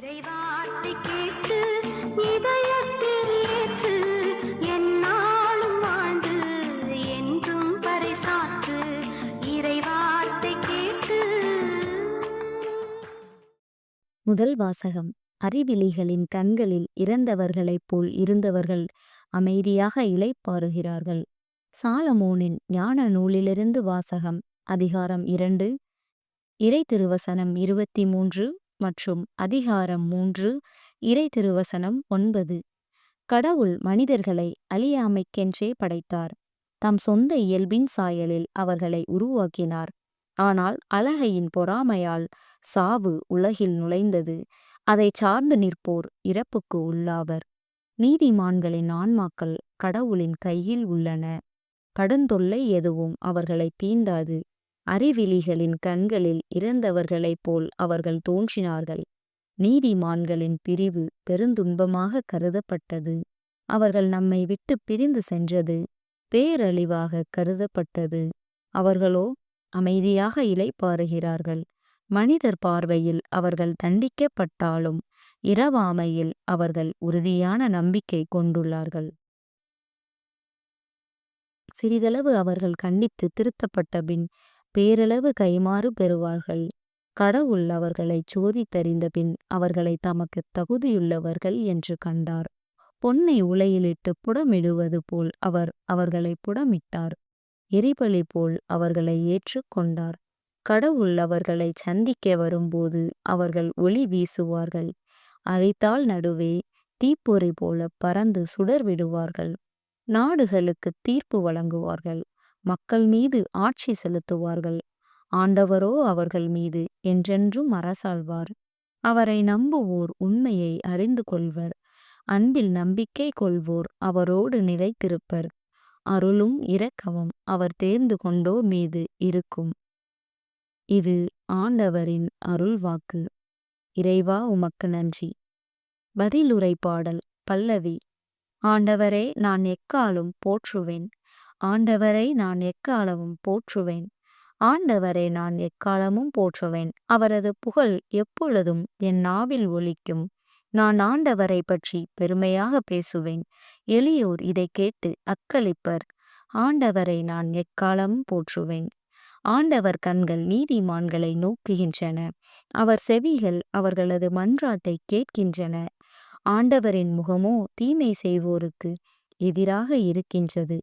இறைவார்த்தை கேட்டு இதயத்தில் ஏற்று என்னாலும் வாழ்ந்து என்றும் பறைசாற்று இறைவார்த்தை கேட்டு. முதல் வாசகம் அறிவிலிகளின் கண்களில் இறந்தவர்களைப் போல் இருந்தவர்கள் அமைதியாக இளைப்பாறுகிறார்கள். சாலமோனின் ஞான நூலிலிருந்து வாசகம் அதிகாரம் இரண்டு இறை திருவசனம் இருபத்தி மூன்று மற்றும் அதிகாரம் மூன்று இறை திருவசனம் ஒன்பது. கடவுள் மனிதர்களை அழியாமைக்கென்றே படைத்தார். தம் சொந்த இயல்பின் சாயலில் அவர்களை உருவாக்கினார். ஆனால் அழகையின் பொறாமையால் சாவு உலகில் நுழைந்தது. அதைச் சார்ந்து நிற்போர் இறப்புக்கு உள்ளாவர். நீதிமான்களின் ஆன்மாக்கள் கடவுளின் கையில் உள்ளன. கடுந்தொல்லை எதுவும் அவர்களை தீண்டாது. அறிவிலிகளின் கண்களில் இறந்தவர்களைப் போல் அவர்கள் தோன்றினார்கள். நீதிமான்களின் பிரிவு பெருந்துன்பமாக கருதப்பட்டது. அவர்கள் நம்மை விட்டு பிரிந்து சென்றது. பேரழிவாக கருதப்பட்டது. அவர்களோ அமைதியாக இலைப்பாறுகிறார்கள் மனிதர் பார்வையில் அவர்கள் தண்டிக்கப்பட்டாலும் இரவாமையில் அவர்கள் உறுதியான நம்பிக்கை கொண்டுள்ளார்கள். சிறிதளவு அவர்கள் கண்டித்து திருத்தப்பட்ட பின் பேரளவு கைமாறு பெறுவார்கள். கடவுள் அவர்களைச் சோதித்தறிந்த பின் அவர்களை தமக்கு தகுதியுள்ளவர்கள் என்று கண்டார். பொன்னை உலையிலிட்டு புடமிடுவது போல் அவர் அவர்களை புடமிட்டார். எரிபலி போல் அவர்களை ஏற்றுக்கொண்டார் கடவுள் அவர்களை சந்திக்க வரும்போது அவர்கள் ஒளி வீசுவார்கள். அரித்தாள் நடுவே தீப்பொறி போல பறந்து சுடர் விடுவார்கள் நாடுகளுக்கு தீர்ப்பு வழங்குவார்கள். மக்கள் மீது ஆட்சி செலுத்துவார்கள். ஆண்டவரோ அவர்கள் மீது என்றென்றும் அரசாழ்வார் அவரை நம்புவோர் உண்மையை அறிந்து கொள்வர். அன்பில் நம்பிக்கை கொள்வோர் அவரோடு நிலைத்திருப்பர். அருளும் இரக்கமும் அவர் தேர்ந்து கொண்டோர் மீது இருக்கும். இது ஆண்டவரின் அருள்வாக்கு. இறைவா உமக்கு நன்றி. பதிலுரை பாடல் பல்லவி. ஆண்டவரே நான் எக்காலும் போற்றுவேன். ஆண்டவரை நான் எக்காலமும் போற்றுவேன். ஆண்டவரை நான் எக்காலமும் போற்றுவேன். அவரது புகழ் எப்பொழுதும் என் நாவில் ஒலிக்கும். நான் ஆண்டவரை பற்றி பெருமையாக பேசுவேன். எளியோர் இதை கேட்டு அக்களிப்பர். ஆண்டவரை நான் எக்காலமும் போற்றுவேன். ஆண்டவர் கண்கள் நீதிமான்களை நோக்குகின்றன. அவர் செவிகள் அவர்களது மன்றாட்டை கேட்கின்றன. ஆண்டவரின் முகமோ தீமை செய்வோருக்கு எதிராக இருக்கின்றது.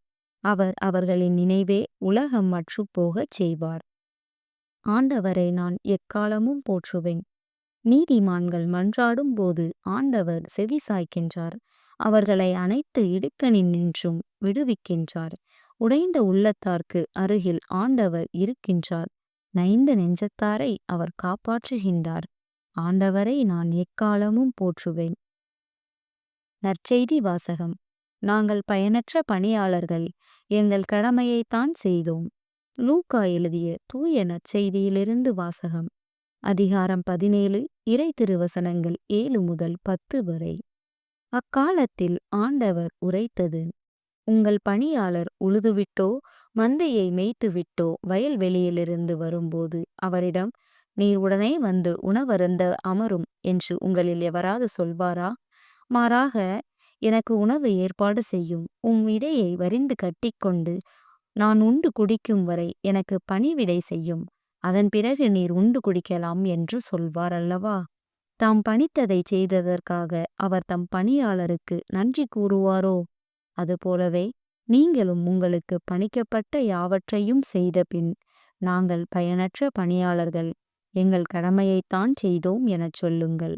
அவர் அவர்களின் நினைவே உலகம் மற்று போகச் செய்வார். ஆண்டவரை நான் எக்காலமும் போற்றுவேன். நீதிமான்கள் மன்றாடும் போது ஆண்டவர் செவி சாய்க்கின்றார் அவர்களை அனைத்து இடுக்கணின் நின்றும் விடுவிக்கின்றார். உடைந்த உள்ளத்தார்க்கு அருகில் ஆண்டவர் இருக்கின்றார். நைந்த நெஞ்சத்தாரை அவர் காப்பாற்றுகின்றார். ஆண்டவரை நான் எக்காலமும் போற்றுவேன். நற்செய்தி வாசகம். நாங்கள் பயனற்ற பணியாளர்கள். எங்கள் கடமையைத்தான் செய்தோம். லூக்கா எழுதிய தூய நற்செய்தியிலிருந்து வாசகம். அதிகாரம் பதினேழு இறை திருவசனங்கள் ஏழு முதல் பத்து வரை. அக்காலத்தில் ஆண்டவர் உரைத்தது உங்கள் பணியாளர் உழுதுவிட்டோ மந்தையை மேய்த்துவிட்டோ வயல்வெளியிலிருந்து வரும்போது அவரிடம் நீர் உடனே வந்து உணவருந்த அமரும் என்று உங்களில் எவராது சொல்வாரா? மாறாக எனக்கு உணவு ஏற்பாடு செய்யும். உம் இடையை வரிந்து கட்டிக்கொண்டு நான் உண்டு குடிக்கும் வரை எனக்கு பணிவிடை செய்யும். அதன் பிறகு நீர் உண்டு குடிக்கலாம் என்று சொல்வார் அல்லவா? தாம் பணித்ததை செய்ததற்காக அவர் தம் பணியாளருக்கு நன்றி கூறுவாரோ? அதுபோலவே நீங்களும் உங்களுக்கு பணிக்கப்பட்ட யாவற்றையும் செய்த பின் நாங்கள் பயனற்ற பணியாளர்கள். எங்கள் கடமையைத்தான் செய்தோம் எனச் சொல்லுங்கள்.